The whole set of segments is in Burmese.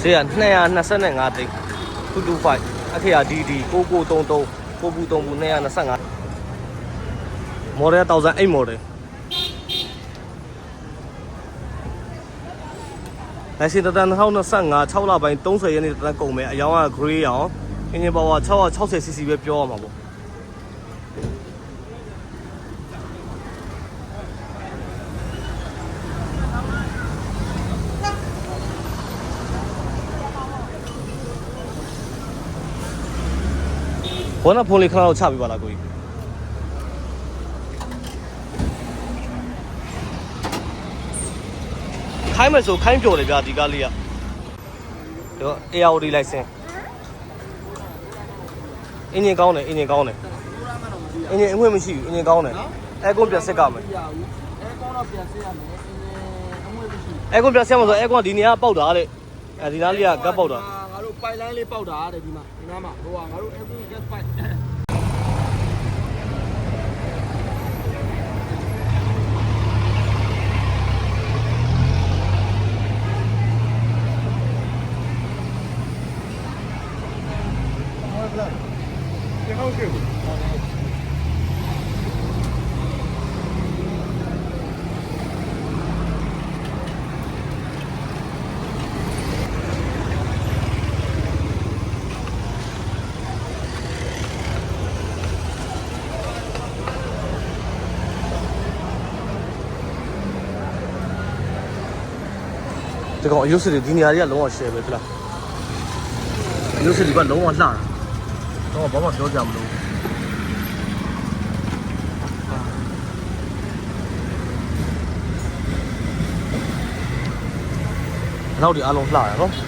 ဈေးက225သိန်း225အခရာ DD 9933 9ဘူး3ဘူး225မော်ဒယ်1008မော်ဒယ်လက်ရှိတတန်2025 6လပိုင်း30ရက်နေ့တတန်ကုန်မယ်အယောင်က gray ရောင်အင်ဂျင်ပါဝါ 660cc ပဲပြောရမှာပေါ့ ဘောနဖုန်းလေးခဏတော့ချပေးပါလားကိုကြီးခိုင်းမယ်ဆိုခိုင်းပြော်တယ်ဗျာဒီကားလေးကတော့ ARD license အင်ဂျင်ကောင်းတယ်အင်ဂျင်ကောင်းတယ်အင်ဂျင်အငွေ့မရှိဘူးအင်ဂျင်ကောင်းတယ်အဲကွန်ပြန်ဆက်ကမယ်ပြရဘူးအဲကောင်းတော့ပြန်ဆက်ရမယ်အမွေမရှိအဲကွန်ပြန်ဆက်မှာဆိုအဲကွန်ဒီနေရာပေါက်တာတဲ့အဲဒီနားလေးကကတ်ပေါက်တာငါ တို့ပိုက်လိုင်းလေးပေါက်တာတဲ့ဒီမှာဒီနားမှာဟိုကငါတို့ every gas pipe ဒီကောင်အယုတ်စ စ်တွေဒီနေရာတွေကလုံးဝ share ပဲခလားအယုတ်စစ်တွေကလုံးဝလှတာတော့ဘာမှပြောကြမလို့နောက်ဒီအားလုံးလှရနော်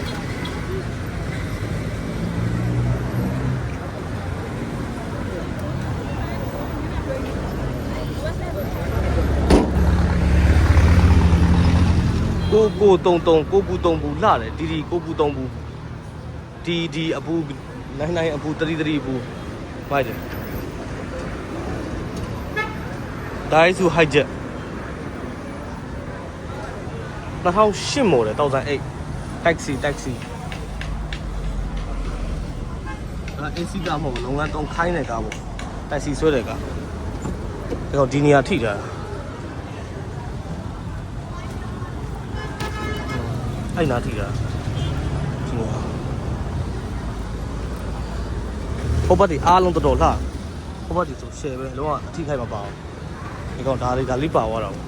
ကိုကိုတုံတုံကိုပူတုံပူလှတယ်ဒီဒီကိုပူတုံပူဒီဒီအပူနိုင်နိုင်အပူတတိတတိအပူမိုက်တယ်ဒိုင်းစုဟိုက်ဂျက်2008မော်တယ်1008 taxi taxi အဲ AC ကမဟုတ်ဘူးလုပ်ငန်းတုံးခိုင်းတဲ့ကားပေါ့ taxi ဆွဲတဲ့ကားဒါတော့ဒီနေရာထိတာ အဲ့နာထိတာဒီနေရာဟိုဘက်ဒီအားလုံးတော်တော်လှဟိုဘက်ဒီဆို share ပဲလုံးဝအထိခိုက်မပါဘူးဒီကောင်ဒါလေးဒါလေးပါသွားတာပေါ့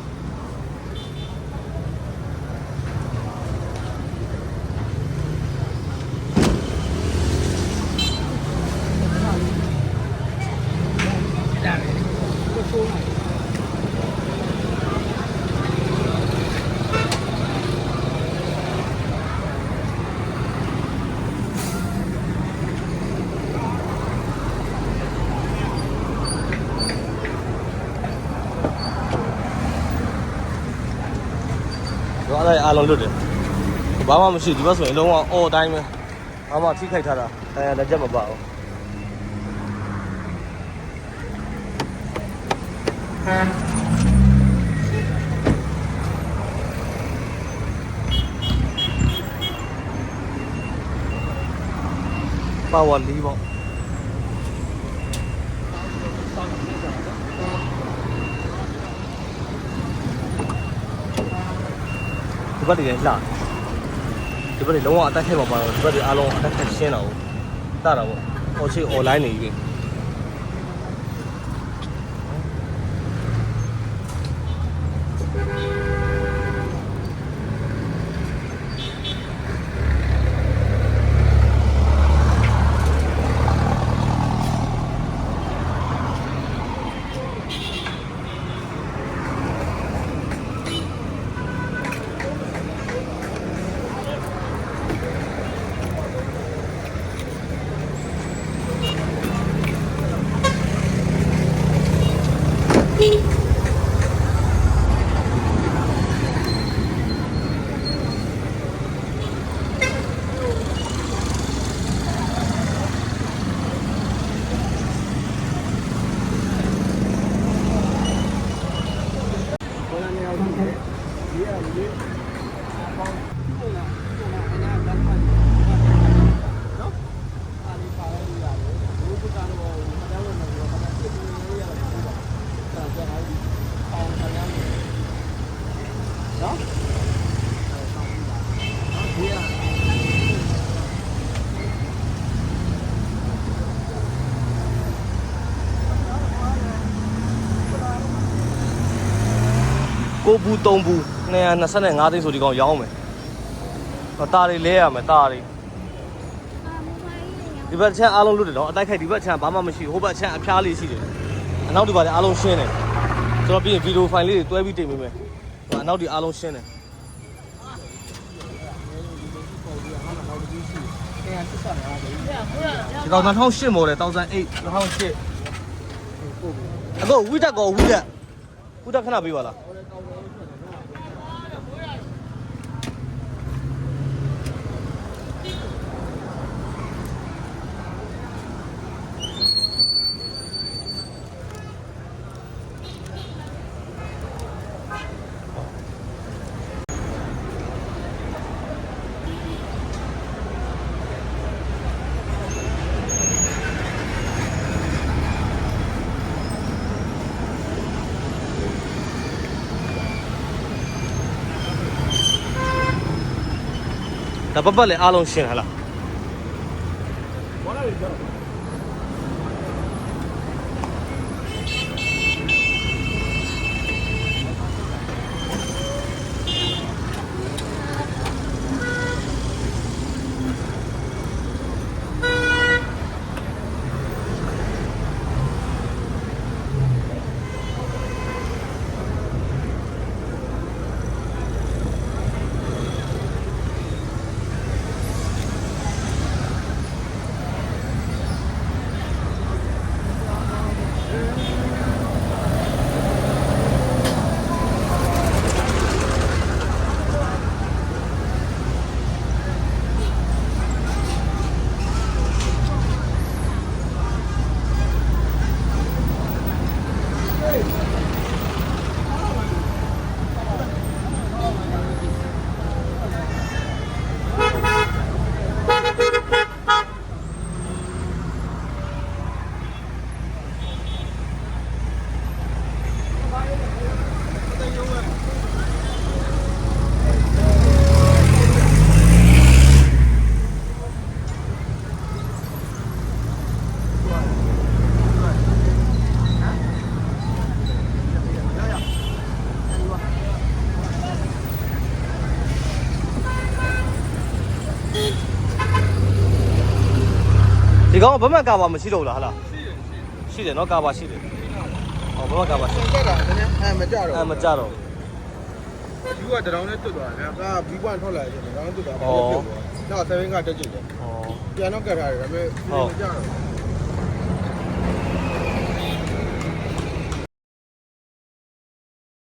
တော့အဲ့ဒါအားလုံးလွတ်တယ်ဘာမှမရှိဒီဘက်ဆိုရင်လုံးဝအော်တိုင်းပဲဘာမှထိခိုက်ထားတာအဲလက်ချက်မပါဘူးပါဝါလီပေါ့ ဒီဘက်တွေလည်းလှဒီဘက်တွေလုံးဝအတက်ထဲမှာပါတော့ဒီဘက်တွေအားလုံးအတက်ထဲရှင်းတာကိုတတာပေါ့ဟိုချိ online နေပြီ ကိုဘူး3ဘူး225သိန်းဆိုဒီကောင်ရောင်းမယ်ဟောတာတွေလဲရမယ်တာတွေဒီဘက်ချမ်းအားလုံးလွတ်တယ်တော့အတိုက်ခိုက်ဒီဘက်ချမ်းဘာမှမရှိဘူးဟိုဘက်ချမ်းအဖျားလေးရှိတယ်အနောက်ဒီဘက်လည်းအားလုံးရှင်းတယ်ကျွန်တော်ပြီးရင်ဗီဒီယိုဖိုင်လေးတွေတွဲပြီးတင်ပေးမယ်ဟိုအနောက်ဒီအားလုံးရှင်းတယ်ဒီကောင်2008 model 1008 2008အခုဝိတက်ကောဝိတက်ဝိတက်ခဏပေးပါလား ပတ်ပတ်လည်းအားလုံးရှင်းဟလား ကြောက်ဒီကောင်ကဘယ်မှကာပါမရှိတော့ဘူးလားဟလားရှိတယ်နော်ကာပါရှိတယ်ဟောဘယ်မှကာပါရှိတယ်ကြက်တာနည်းနည်းအဲမကြတော့အဲမကြတော့ဒီကတရောင်းနဲ့တွတ်သွားတယ်ကဘီပွန်ထွက်လာတယ်တရောင်းတွတ်တာဩတော့7ကတက်ကြည့်တယ်ဟောပြန်တော့ကတ်ထားတယ်ဒါပေမဲ့မကြတော့